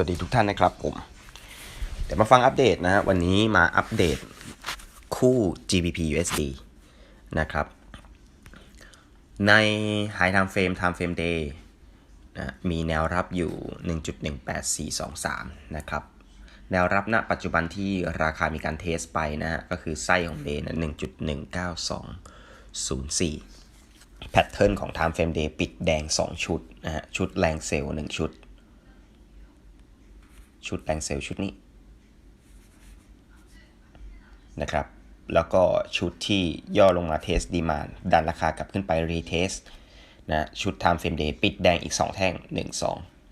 วัสดีทุกท่านนะครับผม เดี๋ยวมาฟังอัปเดตนะฮะวันนี้มาอัปเดตคู่ GBP USD นะครับ ใน High Time Frame Time Frame Day นะมีแนวรับอยู่ 1.18423 นะครับ แนวรับณปัจจุบันที่ราคามีการเทสไปนะฮะก็คือไส้ของ Day นะ1.19204 แพทเทิร์นของ Time Frame Day ปิดแดง 2 ชุดนะฮะชุดแรงเซลล์1ชุด ชุดแรงเซลล์ชุดนี้นะครับ แล้วก็ชุดที่ย่อลงมาเทสดีมานดันราคากลับขึ้นไปรีเทสนะชุด Time Frame Day ปิดแดงอีก 2 แท่ง 1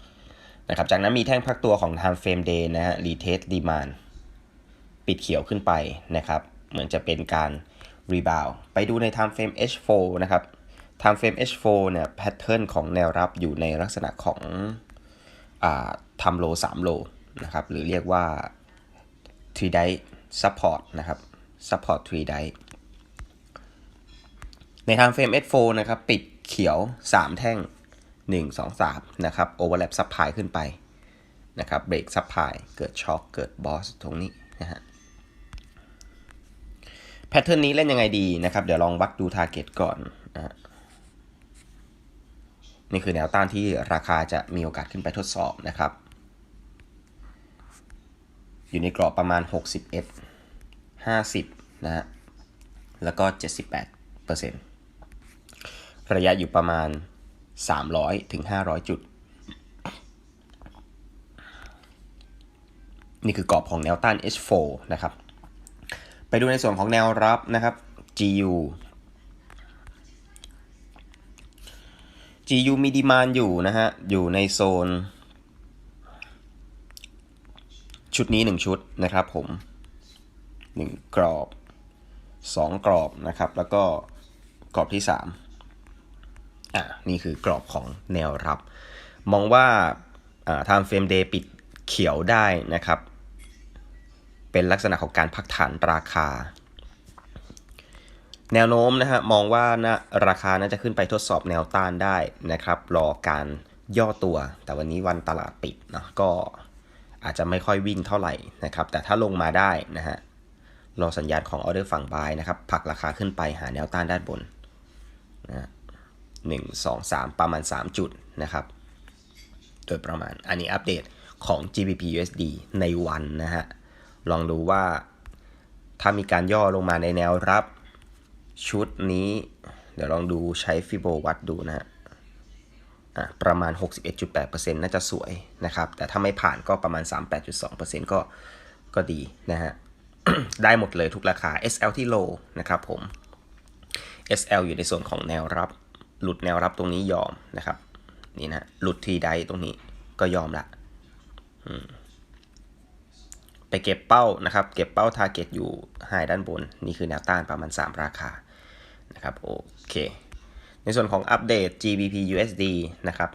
2นะครับจากนั้นมีแท่งพักตัวของ Time Frame Day นะฮะรีเทสดีมานปิดเขียวขึ้นไปนะครับ เหมือนจะเป็นการรีบาวไปดูใน Time Frame H4 นะครับ Time Frame H4 เนี่ยแพทเทิร์นของแนวรับอยู่ในลักษณะของอ่าทำโล3โล นะครับ หรือเรียกว่า3 d i support นะครับ support 3 d i ในทางเฟรม S4 นะครับ ปิดเขียว 3 แท่ง 1 2 3 นะครับ overlap supply ขึ้นไปนะครับ break supply เกิดช็อคเกิดบอสตรงนี้นะฮะแพทเทิร์นนี้เล่นยังไงดีนะครับ เดี๋ยวลองวัดดู target ก่อนนะฮะนี่คือแนวต้านที่ราคาจะมีโอกาสขึ้นไปทดสอบนะครับ อยู่ในกรอบประมาณ 61 50 นะฮะ แล้วก็ 78เปอร์เซ็นต์ระยะอยู่ประมาณ 300 ถึง 500 จุด นี่คือกรอบของแนวต้าน H4 นะครับ ไปดูในส่วนของแนวรับนะครับ GU GU มีดีมานอยู่นะฮะ อยู่ในโซน ชุดนี้ 1 ชุดนะครับผม 1 กรอบ 2 กรอบนะครับ แล้วก็กรอบที่ 3 อะนี่คือกรอบของแนวรับ มองว่าอ่า time frame day ปิดเขียวได้นะครับ เป็นลักษณะของการพักฐานราคา แนวโน้มนะฮะมองว่านะราคาน่าจะขึ้นไปทดสอบแนวต้านได้นะครับ รอการย่อตัวแต่วันนี้วันตลาดปิดเนาะก็ อาจจะไม่ค่อยวิ่งเท่าไหร่นะครับ แต่ถ้าลงมาได้นะฮะ รอสัญญาณของออเดอร์ฝั่งบายนะครับผลักราคาขึ้นไปหาแนวต้านด้านบนนะหนึ่งสองสามประมาณ 3 จุดนะครับ โดยประมาณ อันนี้อัปเดตของ GBP USD ในวันนะฮะ ลองดูว่าถ้ามีการย่อลงมาในแนวรับชุดนี้ เดี๋ยวลองดูใช้ฟิโบวัดดูนะฮะ อะประมาณ 61.8%น่าจะสวยนะครับ แต่ถ้าไม่ผ่านก็ประมาณ 38.2%ก็ก็ดีนะฮะ ได้หมดเลยทุกราคา SL ที่ low นะครับผม SL อยู่ในส่วนของแนวรับ หลุดแนวรับตรงนี้ยอมนะครับ นี่นะหลุดทีไดตรงนี้ก็ยอมละไปเก็บเป้านะครับ เก็บเป้า target อยู่ไฮด้านบน นี่คือแนวต้านประมาณ 3 ราคานะครับ โอเค ในส่วนของอัปเดต GBP USD นะครับ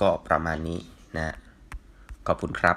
ก็ประมาณนี้นะ ขอบคุณครับ